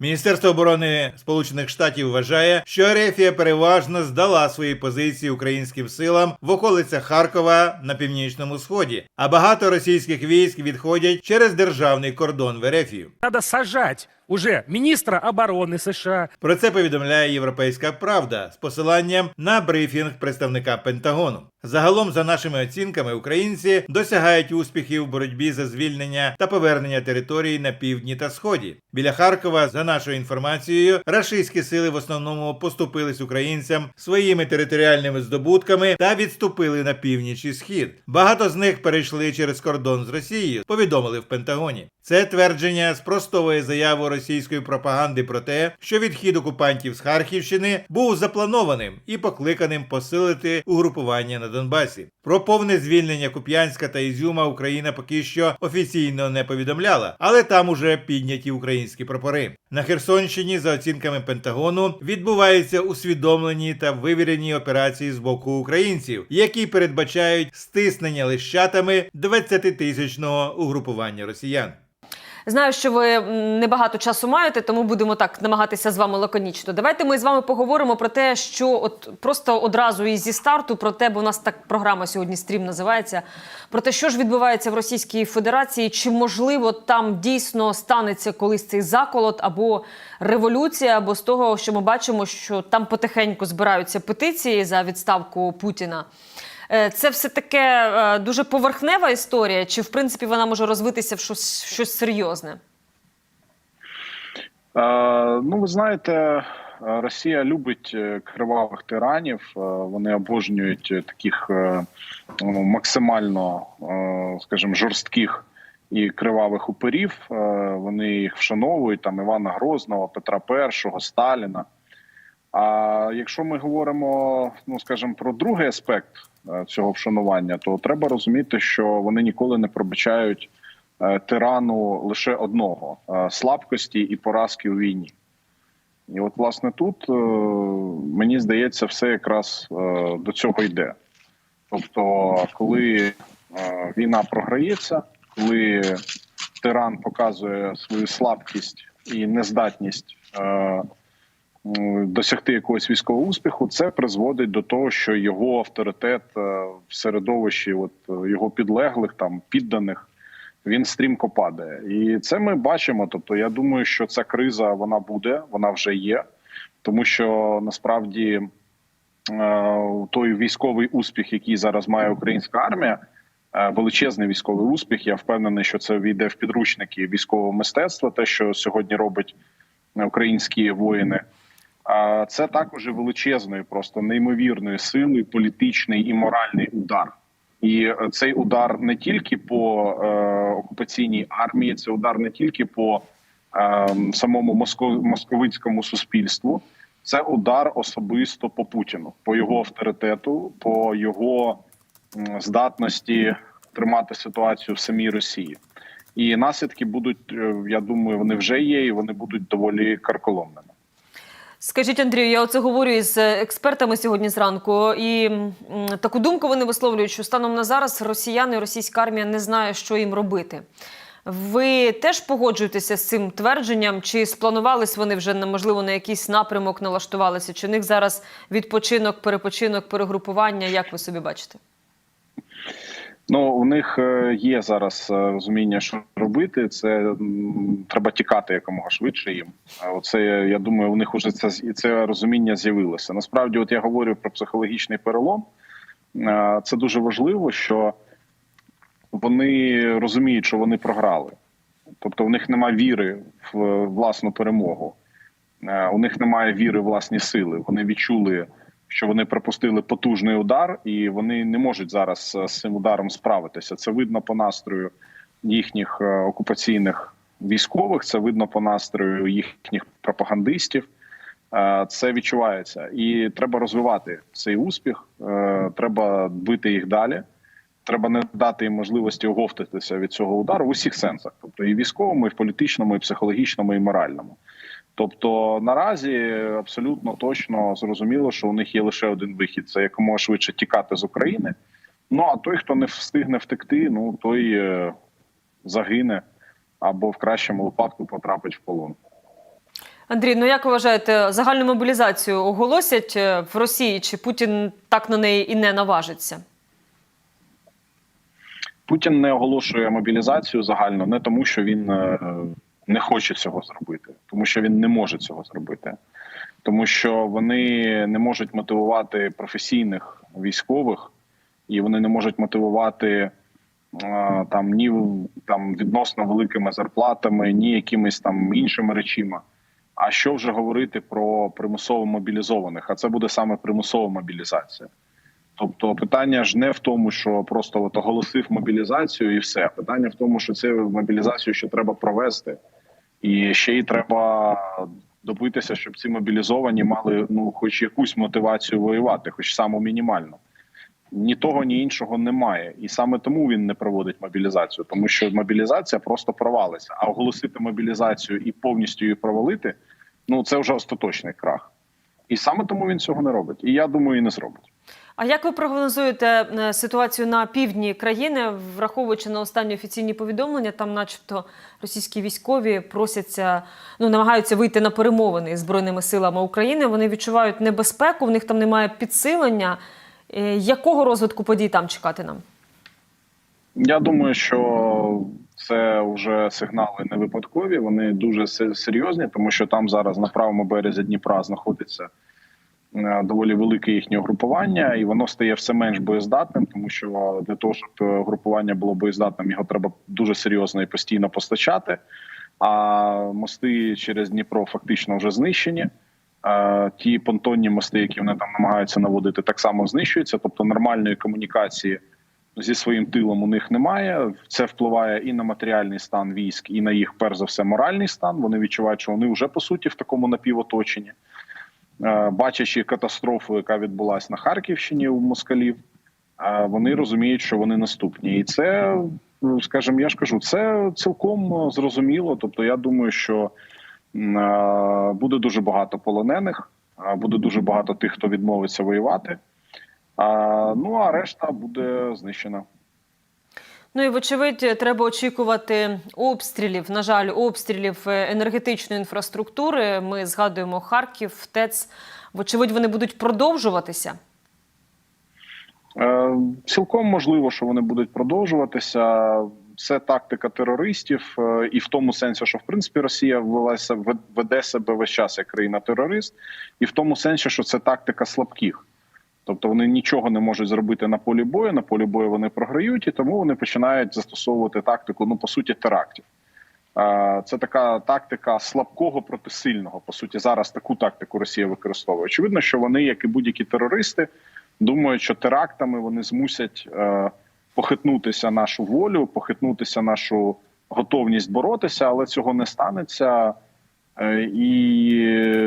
Міністерство оборони Сполучених Штатів вважає, що Ерефія переважно здала свої позиції українським силам в околицях Харкова на північному сході, а багато російських військ відходять через державний кордон в Ерефію. Треба сажать уже министра обороны США, Про це повідомляє Європейська Правда з посиланням на брифінг представника Пентагону. Загалом, за нашими оцінками, українці досягають успіхів в боротьбі за звільнення та повернення територій на півдні та сході. Біля Харкова, за нашою інформацією, рашистські сили в основному поступились українцям своїми територіальними здобутками та відступили на північ і схід. Багато з них перейшли через кордон з Росією. Повідомили в Пентагоні. Це твердження спростовує заяву російської пропаганди про те, що відхід окупантів з Харківщини був запланованим і покликаним посилити угрупування на Донбасі. Про повне звільнення Куп'янська та Ізюма Україна поки що офіційно не повідомляла, але там уже підняті українські прапори. На Херсонщині, за оцінками Пентагону, відбуваються усвідомлені та вивірені операції з боку українців, які передбачають стиснення лищатами 20-тисячного угрупування росіян. Знаю, що ви небагато часу маєте, тому будемо так намагатися з вами лаконічно. Давайте ми з вами поговоримо про те, що от просто одразу і зі старту про те, бо у нас так програма сьогодні стрім називається. Про те, що ж відбувається в Російській Федерації, чи можливо там дійсно станеться колись цей заколот або революція, або з того, що ми бачимо, що там потихеньку збираються петиції за відставку Путіна. Е, Це все таке е, дуже поверхнева історія, чи в принципі вона може розвитися в щось, щось серйозне? Е, ну, ви знаєте, Росія любить кривавих тиранів. Вони обожнюють таких ну, максимально, скажімо, жорстких і кривавих уперів. Вони їх вшановують там Івана Грозного, Петра І, Сталіна. А якщо ми говоримо, ну скажімо, про другий аспект цього вшанування, то треба розуміти, що вони ніколи не пробачають е, тирану лише одного е, слабкості і поразки у війні. І от, власне, тут е, мені здається, все якраз е, до цього йде. Тобто, коли е, війна програється, коли тиран показує свою слабкість і нездатність е, досягти якогось військового успіху, це призводить до того, що його авторитет е, в середовищі, от е, його підлеглих там підданих, він стрімко падає. І це ми бачимо. Тобто, я думаю, що ця криза вона буде, вона вже є, тому що насправді е, той військовий успіх, який зараз має українська армія. Величезний військовий успіх. Я впевнений, що це війде в підручники військового мистецтва, те, що сьогодні робить українські воїни. Це також величезної, просто неймовірної сили, політичний і моральний удар. І е, цей удар не тільки по е, окупаційній армії, це удар не тільки по е, самому моско- московицькому суспільству, це удар особисто по Путіну, по його авторитету, по його здатності тримати ситуацію в самій Росії. І наслідки будуть, е, я думаю, вони вже є, і вони будуть доволі карколомними. Скажіть, Андрію, я оце говорю із експертами сьогодні зранку, і таку думку вони висловлюють, що станом на зараз росіяни, російська армія не знає, що їм робити. Ви теж погоджуєтеся з цим твердженням? Чи спланувались вони вже можливо на якийсь напрямок налаштувалися? Чи в них зараз відпочинок, перепочинок, перегрупування? Як ви собі бачите? Ну у них е, є зараз е, розуміння, що робити. Це треба тікати якомога швидше їм. Оце я думаю, у них уже це це розуміння з'явилося. Насправді, от я говорю про психологічний перелом. Е, Це дуже важливо, що вони розуміють, що вони програли. Тобто, в них немає віри в власну перемогу. У них немає віри в власні сили. Вони відчули, що вони пропустили потужний удар, і вони не можуть зараз е, з цим ударом справитися. Це видно по настрою їхніх е, окупаційних військових, це видно по настрою їхніх пропагандистів. Е, Це відчувається, і треба розвивати цей успіх. Треба бити їх далі. Треба не дати їм можливості оговтатися від цього удару в усіх сенсах, тобто і військовому, і в політичному, і психологічному, і моральному. Тобто наразі абсолютно точно зрозуміло, що у них є лише один вихід: це якомога швидше тікати з України. Ну а той, хто не встигне втекти, ну той е, загине або в кращому випадку потрапить в полон. Андрій, ну як ви вважаєте, загальну мобілізацію оголосять е, в Росії, чи Путін так на неї і не наважиться? Путін не оголошує мобілізацію загально не тому, що він е, не хоче цього зробити, тому що він не може цього зробити, тому що вони не можуть мотивувати професійних військових, і вони не можуть мотивувати е, там ні там відносно великими зарплатами, ні якимись там іншими речима. А що вже говорити про примусово мобілізованих? А це буде саме примусова мобілізація. Тобто питання ж не в тому, що просто от оголосив мобілізацію і все. Питання в тому, що цю мобілізацію ще треба провести, і ще й треба добитися, щоб ці мобілізовані мали ну, хоч якусь мотивацію воювати, хоч саму мінімальну. Ні того, ні іншого немає, і саме тому він не проводить мобілізацію, тому що мобілізація просто провалиться. А оголосити мобілізацію і повністю її провалити ну це вже остаточний крах. І саме тому він цього не робить. І я думаю, і не зробить. А як ви прогнозуєте е, ситуацію на півдні країни, враховуючи на останні офіційні повідомлення, там, начебто, російські військові просяться, ну намагаються вийти на перемовини з збройними силами України. Вони відчувають небезпеку, в них там немає підсилення. Е, Якого розвитку подій там чекати нам? Я думаю, що це вже сигнали не випадкові. Вони дуже серйозні, тому що там зараз на правому березі Дніпра знаходиться доволі велике їхнє угрупування, і воно стає все менш боєздатним, тому що для того, щоб е, угрупування було боєздатним, його треба дуже серйозно і постійно постачати. А мости через Дніпро фактично вже знищені. Е, Ті понтонні мости, які вони там намагаються наводити, так само знищуються. Тобто нормальної комунікації зі своїм тилом у них немає. Це впливає і на матеріальний стан військ, і на їх, перш за все, моральний стан. Вони відчувають, що вони вже по суті в такому напівоточенні. Е, Бачачи катастрофу, яка відбулася на Харківщині у москалів, е, вони розуміють, що вони наступні, і це, ну, скажімо, я ж кажу, це цілком зрозуміло. Тобто, я думаю, що е, буде дуже багато полонених, е, буде дуже багато тих, хто відмовиться воювати. Ну а решта буде знищена. Ну і вочевидь, треба очікувати обстрілів. На жаль, обстрілів е, енергетичної інфраструктури. Ми згадуємо Харків, ТЕЦ. Вочевидь, вони будуть продовжуватися. Е, цілком можливо, що вони будуть продовжуватися. Це тактика терористів, е, і в тому сенсі, що в принципі Росія ввелася веде себе весь час як країна-терорист, і в тому сенсі, що це тактика слабких. Тобто вони нічого не можуть зробити на полі бою. На полі бою вони програють, і тому вони починають застосовувати тактику, ну по суті, терактів. Це така тактика слабкого проти сильного. По суті, зараз таку тактику Росія використовує. Очевидно, що вони, як і будь-які терористи, думають, що терактами вони змусять е, похитнутися нашу волю, похитнутися нашу готовність боротися, але цього не станеться. Е, І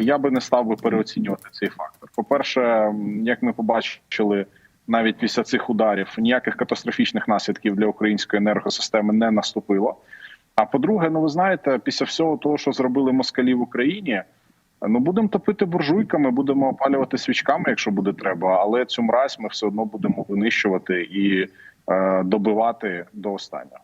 я би не став би переоцінювати цей фактор. По-перше, як ми побачили навіть після цих ударів, ніяких катастрофічних наслідків для української енергосистеми не наступило. А по-друге, ну ви знаєте, після всього того, що зробили москалі в Україні, ну будемо топити буржуйками, будемо опалювати свічками, якщо буде треба. Але цю мразь ми все одно будемо винищувати і е, добивати до останнього.